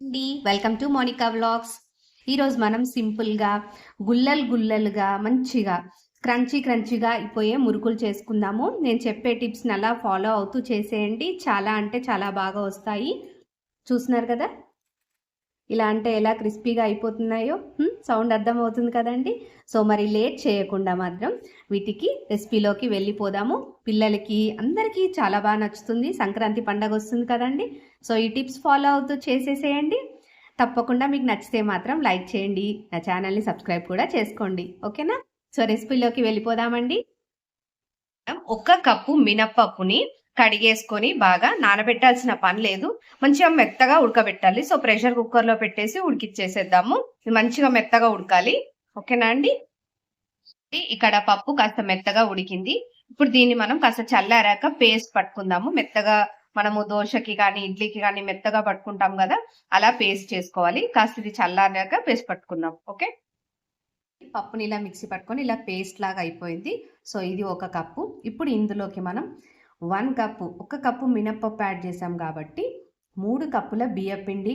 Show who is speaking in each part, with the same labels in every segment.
Speaker 1: అండి. Welcome to Monika vlogs ఈరోజు మనం సింపుల్గా గుల్లలు గుల్లలుగా మంచిగా క్రంచీ క్రంచీగా అయిపోయే మురుకులు చేసుకుందాము. నేను చెప్పే టిప్స్ని అలా ఫాలో అవుతూ చేసేయండి. చాలా అంటే చాలా బాగా వస్తాయి. చూస్తున్నారు కదా? ఇలా అంటే ఎలా క్రిస్పీగా అయిపోతున్నాయో సౌండ్ అర్థమవుతుంది కదండి. సో మరి లేట్ చేయకుండా మాత్రం వీటికి రెసిపీలోకి వెళ్ళిపోదాము. పిల్లలకి అందరికీ చాలా బాగా నచ్చుతుంది. సంక్రాంతి పండగ వస్తుంది కదండి. సో ఈ టిప్స్ ఫాలో అవుతూ చేసేసేయండి. తప్పకుండా మీకు నచ్చితే మాత్రం లైక్ చేయండి. నా ఛానల్ని సబ్స్క్రైబ్ కూడా చేసుకోండి. ఓకేనా? సో రెసిపీలోకి వెళ్ళిపోదామండి. ఒక కప్పు మినప్పప్పుని కడిగేసుకొని బాగా నానబెట్టాల్సిన పని లేదు. మంచిగా మెత్తగా ఉడకబెట్టాలి. సో ప్రెషర్ కుక్కర్లో పెట్టేసి ఉడికిచ్చేసేద్దాము. ఇది మంచిగా మెత్తగా ఉడకాలి. ఓకేనా అండి? ఇక్కడ పప్పు కాస్త మెత్తగా ఉడికింది. ఇప్పుడు దీన్ని మనం కాస్త చల్లారాక పేస్ట్ పట్టుకుందాము. మెత్తగా మనము దోశకి కానీ ఇడ్లీకి కానీ మెత్తగా పట్టుకుంటాం కదా అలా పేస్ట్ చేసుకోవాలి. కాస్త ఇది చల్లారాక పేస్ట్ పట్టుకుందాం. ఓకే? పప్పుని ఇలా మిక్సీ పట్టుకొని ఇలా పేస్ట్ లాగా అయిపోయింది. సో ఇది ఒక కప్పు. ఇప్పుడు ఇందులోకి మనం వన్ కప్పు ఒక కప్పు మినప్పప్పు యాడ్ చేసాం కాబట్టి మూడు కప్పుల బియ్యపిండి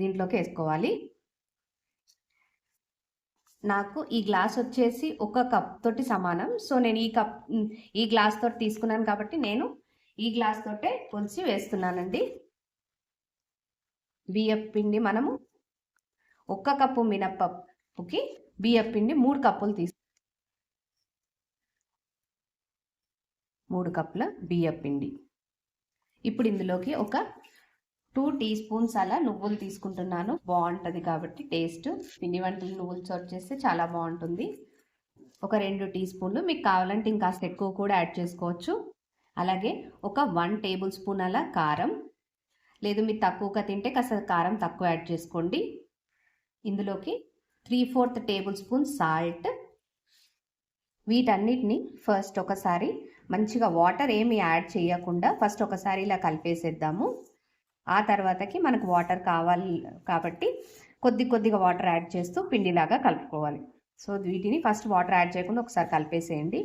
Speaker 1: దీంట్లోకి వేసుకోవాలి. నాకు ఈ గ్లాస్ వచ్చేసి ఒక కప్ తోటి సమానం. సో నేను ఈ కప్ ఈ గ్లాస్ తోటి తీసుకున్నాను కాబట్టి నేను ఈ గ్లాస్ తోటే పొలిచి వేస్తున్నానండి. బియ్యపిండి మనము ఒక్క కప్పు మినప్పప్పుకి బియ్యపిండి మూడు కప్పులు తీసుకు మూడు కప్పుల బియ్యపిండి ఇప్పుడు ఇందులోకి ఒక టూ టీ స్పూన్స్ అలా నువ్వులు తీసుకుంటున్నాను. బాగుంటుంది కాబట్టి టేస్ట్. పిండి వంటలు నువ్వులు సర్వ్ చేస్తే చాలా బాగుంటుంది. ఒక రెండు టీ స్పూన్లు మీకు కావాలంటే ఇంకాస్త ఎక్కువ కూడా యాడ్ చేసుకోవచ్చు. అలాగే ఒక వన్ టేబుల్ స్పూన్ అలా కారం. లేదు మీరు తక్కువగా తింటే కాస్త కారం తక్కువ యాడ్ చేసుకోండి. ఇందులోకి three fourth tablespoon salt. వీటన్నిటిని ఫస్ట్ ఒకసారి మంచిగా వాటర్ ఏమి యాడ్ చేయకుండా ఫస్ట్ ఒకసారి ఇలా కలిపేసేద్దాము. ఆ తర్వాతకి మనకు వాటర్ కావాలి కాబట్టి కొద్ది కొద్దిగా వాటర్ యాడ్ చేస్తూ పిండిలాగా కలుపుకోవాలి. సో వీటిని ఫస్ట్ వాటర్ యాడ్ చేయకుండా ఒకసారి కలిపేసేయండి.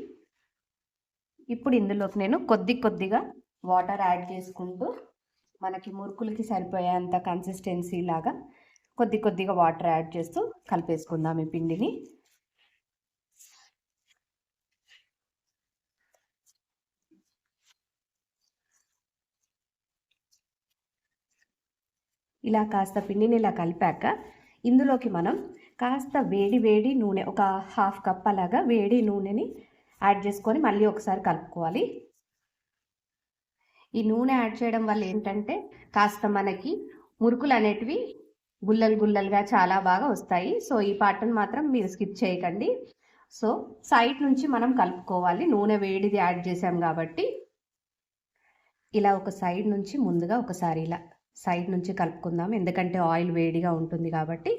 Speaker 1: ఇప్పుడు ఇందులోకి నేను కొద్ది కొద్దిగా వాటర్ యాడ్ చేసుకుంటూ మనకి మురుకులకి సరిపోయేంత కన్సిస్టెన్సీ లాగా కొద్ది కొద్దిగా వాటర్ యాడ్ చేస్తూ కలిపేసుకుందాం ఈ పిండిని. ఇలా కాస్త పిండిని ఇలా కలిపాక ఇందులోకి మనం కాస్త వేడి వేడి నూనె ఒక హాఫ్ కప్ అలాగా వేడి నూనెని యాడ్ చేసుకొని మళ్ళీ ఒకసారి కలుపుకోవాలి. ఈ నూనె యాడ్ చేయడం వల్ల ఏంటంటే కాస్త మనకి మురుకులు అనేటివి గుల్లలు గుల్లలుగా చాలా బాగా వస్తాయి. సో ఈ పాటను మాత్రం మీరు స్కిప్ చేయకండి. సో సైడ్ నుంచి మనం కలుపుకోవాలి. నూనె వేడిది యాడ్ చేసాం కాబట్టి. ఇలా ఒక సైడ్ నుంచి ముందుగా ఒకసారి ఇలా సైడ్ నుంచి కలుపుకుందాం. ఎందుకంటే ఆయిల్ వేడిగా ఉంటుంది కాబట్టి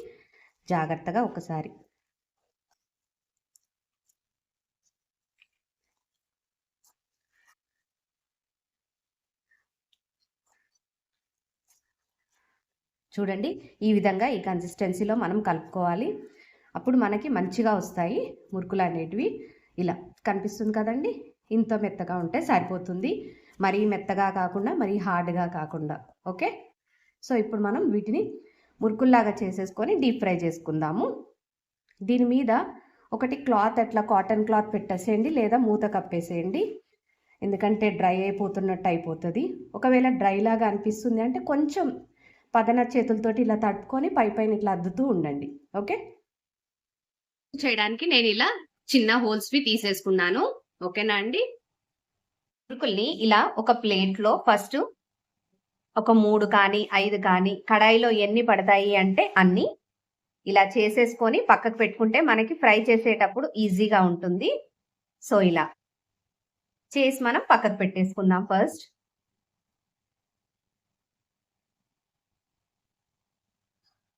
Speaker 1: జాగ్రత్తగా ఒకసారి. చూడండి ఈ విధంగా ఈ కన్సిస్టెన్సీలో మనం కలుపుకోవాలి. అప్పుడు మనకి మంచిగా వస్తాయి మురుకులు అనేటివి. ఇలా కనిపిస్తుంది కదండి? ఇంత మెత్తగా ఉంటే సరిపోతుంది. మరీ మెత్తగా కాకుండా మరీ హార్డ్గా కాకుండా. ఓకే? సో ఇప్పుడు మనం వీటిని మురుకుల్లాగా చేసేసుకొని డీప్ ఫ్రై చేసుకుందాము. దీని మీద ఒకటి క్లాత్ అట్లా కాటన్ క్లాత్ పెట్టేసేయండి లేదా మూత కప్పేసేయండి. ఎందుకంటే డ్రై అయిపోతున్నట్టు అయిపోతుంది. ఒకవేళ డ్రై లాగా అనిపిస్తుంది అంటే కొంచెం పదన చేతులతోటి ఇలా తట్టుకొని పై పైన ఇట్లా అద్దుతూ ఉండండి. ఓకే? చేయడానికి నేను ఇలా చిన్న హోల్స్వి తీసేసుకున్నాను. ఓకేనా అండి? మురుకుల్ని ఇలా ఒక ప్లేట్లో ఫస్ట్ ఒక మూడు కానీ ఐదు కానీ కడాయిలో ఎన్ని పడతాయి అంటే అన్ని ఇలా చేసేసుకొని పక్కకు పెట్టుకుంటే మనకి ఫ్రై చేసేటప్పుడు ఈజీగా ఉంటుంది. సో ఇలా చేసి మనం పక్కకు పెట్టేసుకుందాం ఫస్ట్.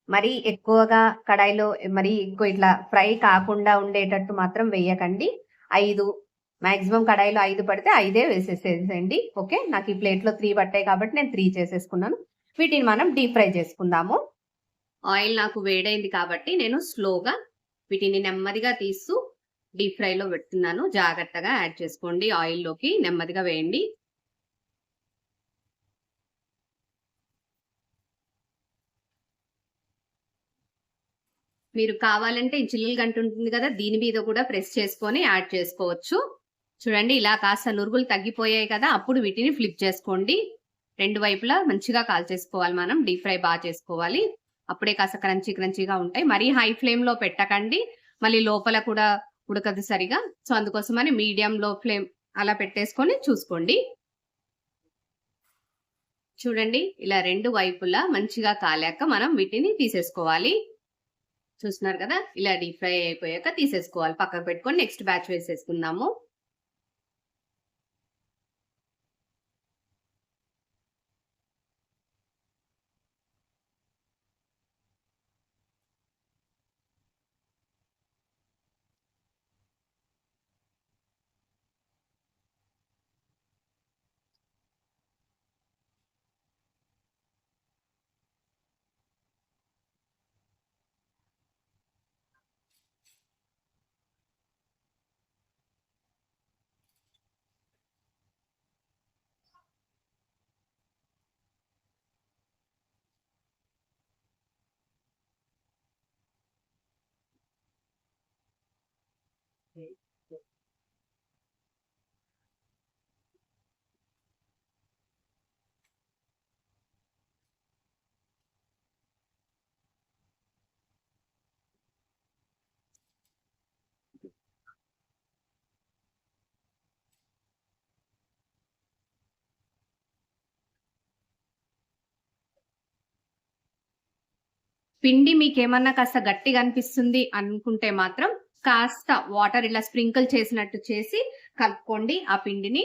Speaker 1: మరి ఎక్కువగా కడాయిలో మరి ఎక్కువ ఇట్లా ఫ్రై కాకుండా ఉండేటట్టు మాత్రం వేయకండి. ఐదు మాక్సిమం కడాయిలో ఐదు పడితే ఐదే వేసేసేయండి. ఓకే? నాకు ఈ ప్లేట్లో త్రీ పట్టాయి కాబట్టి నేను త్రీ చేసేసుకున్నాను. వీటిని మనం డీప్ ఫ్రై చేసుకుందాము. ఆయిల్ నాకు వేడైంది కాబట్టి నేను స్లోగా వీటిని నెమ్మదిగా తీస్తూ డీప్ ఫ్రైలో పెడుతున్నాను. జాగ్రత్తగా యాడ్ చేసుకోండి ఆయిల్లోకి. నెమ్మదిగా వేయండి. మీరు కావాలంటే ఈ చిల్లులు గంట ఉంటుంది కదా దీని మీద కూడా ప్రెస్ చేసుకొని యాడ్ చేసుకోవచ్చు. చూడండి ఇలా కాస్త నురుగులు తగ్గిపోయాయి కదా అప్పుడు వీటిని ఫ్లిప్ చేసుకోండి. రెండు వైపులా మంచిగా కాల్ చేసుకోవాలి మనం డీప్ ఫ్రై బాగా చేసుకోవాలి. అప్పుడే కాస్త క్రంచీ క్రంచీగా ఉంటాయి. మరీ హై ఫ్లేమ్లో పెట్టకండి. మళ్ళీ లోపల కూడా ఉడకదు సరిగా. సో అందుకోసమని మీడియం లో ఫ్లేమ్ అలా పెట్టేసుకొని చూసుకోండి. చూడండి ఇలా రెండు వైపులా మంచిగా కాలాక మనం వీటిని తీసేసుకోవాలి. చూస్తున్నారు కదా ఇలా డీప్ ఫ్రై అయిపోయాక తీసేసుకోవాలి. పక్కకు పెట్టుకొని నెక్స్ట్ బ్యాచ్ వేసేసుకుందాము. పిండి మీకేమన్నా కాస్త గట్టిగా అనిపిస్తుంది అనుకుంటే మాత్రం కాస్త వాటర్ ఇలా స్ప్రింకిల్ చేసినట్టు చేసి కలుపుకోండి ఆ పిండిని.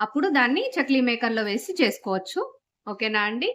Speaker 1: అప్పుడు దాన్ని చక్లీ మేకర్లో వేసి చేసుకోవచ్చు. ఓకేనా అండి?